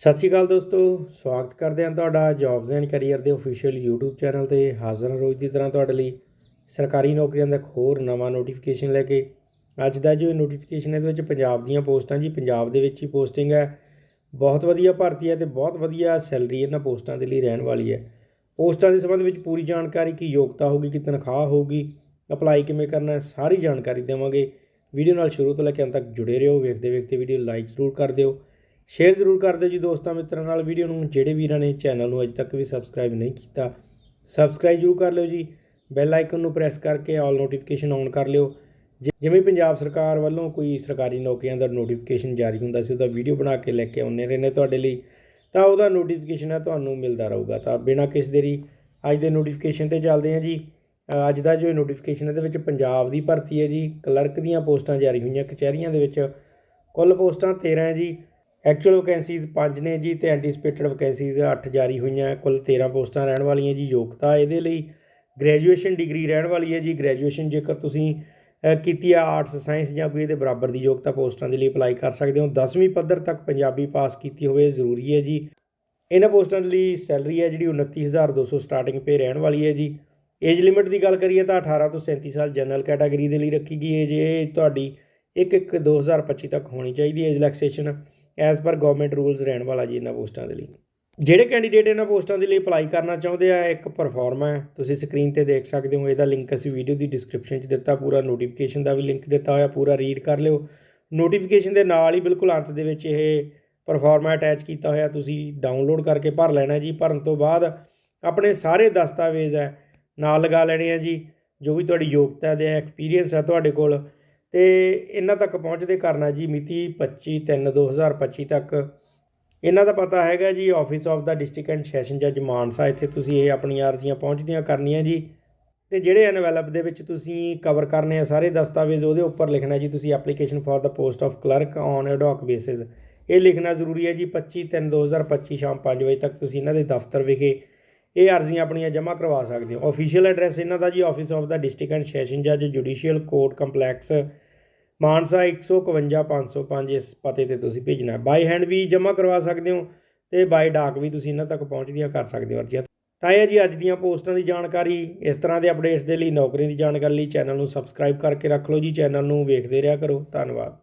ਸਤਿ ਸ਼੍ਰੀ ਅਕਾਲ ਦੋਸਤੋ, ਸਵਾਗਤ ਕਰਦੇ ਹਾਂ ਤੁਹਾਡਾ ਜੌਬਸ ਐਂਡ ਕੈਰੀਅਰ ਦੇ ਅਫੀਸ਼ੀਅਲ YouTube ਚੈਨਲ ਤੇ ਹਾਜ਼ਰ ਹਾਂ ਰੋਜ਼ ਦੀ ਤਰ੍ਹਾਂ ਤੁਹਾਡੇ ਲਈ ਸਰਕਾਰੀ ਨੌਕਰੀਆਂ ਦਾ ਇੱਕ ਹੋਰ ਨਵਾਂ ਨੋਟੀਫਿਕੇਸ਼ਨ ਲੈ ਕੇ। ਅੱਜ ਦਾ ਜੋ ਨੋਟੀਫਿਕੇਸ਼ਨ ਇਹਦੇ ਵਿੱਚ ਪੰਜਾਬ ਦੀਆਂ ਪੋਸਟਾਂ ਜੀ, ਪੰਜਾਬ ਦੇ ਵਿੱਚ ਹੀ ਪੋਸਟਿੰਗ ਹੈ। ਬਹੁਤ ਵਧੀਆ ਭਰਤੀ ਹੈ ਤੇ ਬਹੁਤ ਵਧੀਆ ਸੈਲਰੀ ਇਹਨਾਂ ਪੋਸਟਾਂ ਦੇ ਲਈ ਰਹਿਣ ਵਾਲੀ ਹੈ। ਪੋਸਟਾਂ ਦੇ ਸੰਬੰਧ ਵਿੱਚ ਪੂਰੀ ਜਾਣਕਾਰੀ, ਕੀ ਯੋਗਤਾ ਹੋਊਗੀ, ਕੀ ਤਨਖਾਹ ਹੋਊਗੀ ਅਪਲਾਈ ਕਿਵੇਂ ਕਰਨਾ ਹੈ, ਸਾਰੀ ਜਾਣਕਾਰੀ ਦੇਵਾਂਗੇ। ਵੀਡੀਓ ਨਾਲ ਸ਼ੁਰੂ ਤੋਂ ਲੈ ਕੇ ਅੰਤ ਤੱਕ ਜੁੜੇ ਰਹੋ ਵੇਖਦੇ ਵੇਖਦੇ ਵੀਡੀਓ ਲਾਈਕ ਜ਼ਰੂਰ ਕਰ ਦਿਓ। ਸ਼ੇਅਰ ਜ਼ਰੂਰ ਕਰ ਦਿਓ ਜੀ ਦੋਸਤਾਂ ਮਿੱਤਰਾਂ ਨਾਲ ਵੀਡੀਓ ਨੂੰ, ਜਿਹੜੇ ਵੀਰਾਂ ਨੇ ਚੈਨਲ ਨੂੰ ਅਜੇ ਤੱਕ ਵੀ ਸਬਸਕ੍ਰਾਈਬ ਨਹੀਂ ਕੀਤਾ ਸਬਸਕ੍ਰਾਈਬ ਜ਼ਰੂਰ ਕਰ ਲਿਓ ਜੀ। ਬੈਲ ਆਈਕਨ ਨੂੰ ਪ੍ਰੈਸ ਕਰਕੇ ਆਲ ਨੋਟੀਫਿਕੇਸ਼ਨ ਔਨ ਕਰ ਲਿਓ। ਜਿ- ਜਿਵੇਂ ਪੰਜਾਬ ਸਰਕਾਰ ਵੱਲੋਂ ਕੋਈ ਸਰਕਾਰੀ ਨੌਕਰੀਆਂ ਦਾ ਨੋਟੀਫਿਕੇਸ਼ਨ ਜਾਰੀ ਹੁੰਦਾ ਸੀ, ਉਹਦਾ ਵੀਡੀਓ ਬਣਾ ਕੇ ਲੈ ਕੇ ਆਉਂਦੇ ਰਹਿੰਦੇ ਤੁਹਾਡੇ ਲਈ, ਤਾਂ ਉਹਦਾ ਨੋਟੀਫਿਕੇਸ਼ਨ ਹੈ ਤੁਹਾਨੂੰ ਮਿਲਦਾ ਰਹੂਗਾ। ਤਾਂ ਬਿਨਾਂ ਕਿਸ ਦੇਰੀ ਅੱਜ ਦੇ ਨੋਟੀਫਿਕੇਸ਼ਨ ਤੇ ਚੱਲਦੇ ਹਾਂ ਜੀ। ਅੱਜ ਦਾ ਜੋ ਨੋਟੀਫਿਕੇਸ਼ਨ ਇਹਦੇ ਵਿੱਚ ਪੰਜਾਬ ਦੀ ਭਰਤੀ ਹੈ ਜੀ। ਕਲਰਕ ਦੀਆਂ ਪੋਸਟਾਂ ਜਾਰੀ ਹੋਈਆਂ, ਕਚਹਿਰੀਆਂ ਦੇ ਵਿੱਚ ਕੁੱਲ ਪੋਸਟਾਂ 13 ਹੈ ਜੀ। ਐਕਚੁਅਲ ਵੈਕੈਂਸੀਜ਼ 5 ਨੇ ਜੀ ਤੇ ਐਂਟੀਸਪੇਟਡ ਵੈਕੈਂਸੀਜ਼ 8 ਜਾਰੀ ਹੋਈਆਂ, ਕੁੱਲ 13 ਪੋਸਟਾਂ ਰਹਿਣ ਵਾਲੀਆਂ ਜੀ ਯੋਗਤਾ ਇਹਦੇ ਲਈ। ਗ੍ਰੈਜੂਏਸ਼ਨ ਡਿਗਰੀ ਰਹਿਣ ਵਾਲੀ ਹੈ ਜੀ। ਗ੍ਰੈਜੂਏਸ਼ਨ ਜੇਕਰ ਤੁਸੀਂ ਕੀਤੀ ਆ ਆਰਟਸ ਸਾਇੰਸ ਜਾਂ ਕੋਈ ਇਹਦੇ ਬਰਾਬਰ ਦੀ ਯੋਗਤਾ ਪੋਸਟਾਂ ਦੇ ਲਈ ਅਪਲਾਈ ਕਰ ਸਕਦੇ ਹੋ। 10ਵੀਂ ਪੱਧਰ ਤੱਕ ਪੰਜਾਬੀ ਪਾਸ ਕੀਤੀ ਹੋਵੇ, ਜ਼ਰੂਰੀ ਹੈ ਜੀ। ਇਹਨਾਂ ਪੋਸਟਾਂ ਦੇ ਲਈ ਸੈਲਰੀ ਹੈ ਜਿਹੜੀ 29200 ਸਟਾਰਟਿੰਗ ਪੇ ਰਹਿਣ ਵਾਲੀ ਹੈ ਜੀ। ਏਜ ਲਿਮਿਟ ਦੀ ਗੱਲ ਕਰੀਏ ਤਾਂ 18 ਤੋਂ 37 ਸਾਲ ਜਨਰਲ ਕੈਟਾਗਰੀ ਦੇ ਲਈ ਰੱਖੀ ਗਈ ਹੈ ਜੇ ਇਹ ਤੁਹਾਡੀ 1 1 2025 ਤੱਕ ਹੋਣੀ ਚਾਹੀਦੀ ਹੈ। Relaxation as per government rules ਰਹਿਣ ਵਾਲਾ ਜੀ ਇਹਨਾਂ ਪੋਸਟਾਂ ਦੇ ਲਈ। ਜਿਹੜੇ ਕੈਂਡੀਡੇਟ ਇਹਨਾਂ ਪੋਸਟਾਂ ਦੇ ਲਈ ਅਪਲਾਈ ਕਰਨਾ ਚਾਹੁੰਦੇ ਆ ਇੱਕ ਪਰਫਾਰਮਾ ਹੈ। ਤੁਸੀਂ ਸਕਰੀਨ ਤੇ ਦੇਖ ਸਕਦੇ ਹੋ, ਇਹਦਾ ਲਿੰਕ ਅਸੀਂ ਵੀਡੀਓ ਦੀ ਡਿਸਕ੍ਰਿਪਸ਼ਨ 'ਚ ਦਿੱਤਾ, ਪੂਰਾ ਨੋਟੀਫਿਕੇਸ਼ਨ ਦਾ ਵੀ ਲਿੰਕ ਦਿੱਤਾ ਹੋਇਆ, ਪੂਰਾ ਰੀਡ ਕਰ ਲਿਓ। ਨੋਟੀਫਿਕੇਸ਼ਨ ਦੇ ਨਾਲ ਹੀ ਬਿਲਕੁਲ ਅੰਤ ਦੇ ਵਿੱਚ ਇਹ ਪਰਫਾਰਮਾ ਅਟੈਚ ਕੀਤਾ ਹੋਇਆ, ਤੁਸੀਂ ਡਾਊਨਲੋਡ ਕਰਕੇ ਭਰ ਲੈਣਾ ਜੀ। ਭਰਨ ਤੋਂ ਬਾਅਦ ਆਪਣੇ ਸਾਰੇ ਦਸਤਾਵੇਜ਼ ਹੈ, ਨਾਲ ਲਗਾ ਲੈਣੇ ਆ ਜੀ। ਜੋ ਵੀ ਤੁਹਾਡੀ ਯੋਗਤਾ ਦੇ ਐਕਸਪੀਰੀਅੰਸ ਹੈ ਤੁਹਾਡੇ ਕੋਲ ਤੇ ਇਹਨਾਂ ਤੱਕ ਪਹੁੰਚਦੇ ਕਰਨਾ ਜੀ ਮਿਤੀ 25 3 2025 ਤੱਕ। ਇਹਨਾਂ ਦਾ ਪਤਾ ਹੈਗਾ ਜੀ office of the district and session ਜੱਜ ਮਾਨਸਾ, ਇੱਥੇ ਤੁਸੀਂ ਇਹ ਆਪਣੀਆਂ ਅਰਜ਼ੀਆਂ ਪਹੁੰਚਦੀਆਂ ਕਰਨੀਆਂ ਜੀ। ਤੇ ਜਿਹੜੇ ਐਨਵੈਲਪ ਦੇ ਵਿੱਚ ਤੁਸੀਂ ਕਵਰ ਕਰਨੇ ਆ ਸਾਰੇ ਦਸਤਾਵੇਜ਼, ਉਹਦੇ ਉੱਪਰ ਲਿਖਣਾ ਜੀ ਤੁਸੀਂ application for the post of clerk on ad hoc basis ਇਹ ਲਿਖਣਾ ਜ਼ਰੂਰੀ ਹੈ ਜੀ 25 3 2025 ਸ਼ਾਮ 5 ਵਜੇ ਤੱਕ ਤੁਸੀਂ ਇਹਨਾਂ ਦੇ ਦਫ਼ਤਰ ਵਿਖੇ ਇਹ ਅਰਜ਼ੀਆਂ ਆਪਣੀਆਂ ਜਮ੍ਹਾਂ ਕਰਵਾ ਸਕਦੇ ਹੋ। ਅਫੀਸ਼ੀਅਲ ਐਡਰੈਸ ਇਹਨਾਂ ਦਾ ਜੀ office of the district and session ਜੱਜ ਜੁਡੀਸ਼ੀਅਲ ਕੋਰਟ ਕੰਪਲੈਕਸ ਮਾਨਸਾ 151505 ਇਸ ਪਤੇ ਤੇ ਤੁਸੀਂ ਭੇਜਣਾ ਹੈ। ਬਾਈ ਹੈਂਡ ਵੀ ਜਮ੍ਹਾਂ ਕਰਵਾ ਸਕਦੇ ਹੋ ਤੇ ਬਾਈ ਡਾਕ ਵੀ ਤੁਸੀਂ ਇਹਨਾਂ ਤੱਕ ਪਹੁੰਚਦੀਆਂ ਕਰ ਸਕਦੇ ਹੋ ਅਰਜ਼ੀਆਂ। ਤਾਂ ਇਹ ਜੀ ਅੱਜ ਦੀਆਂ ਪੋਸਟਾਂ ਦੀ ਜਾਣਕਾਰੀ। ਇਸ ਤਰ੍ਹਾਂ ਦੇ ਅਪਡੇਟਸ ਦੇ ਲਈ ਨੌਕਰੀ ਦੀ ਜਾਣਕਾਰੀ ਲਈ ਚੈਨਲ ਨੂੰ ਸਬਸਕ੍ਰਾਈਬ ਕਰਕੇ ਰੱਖ ਲਓ ਜੀ। ਚੈਨਲ ਨੂੰ ਵੇਖਦੇ ਰਿਹਾ ਕਰੋ। ਧੰਨਵਾਦ।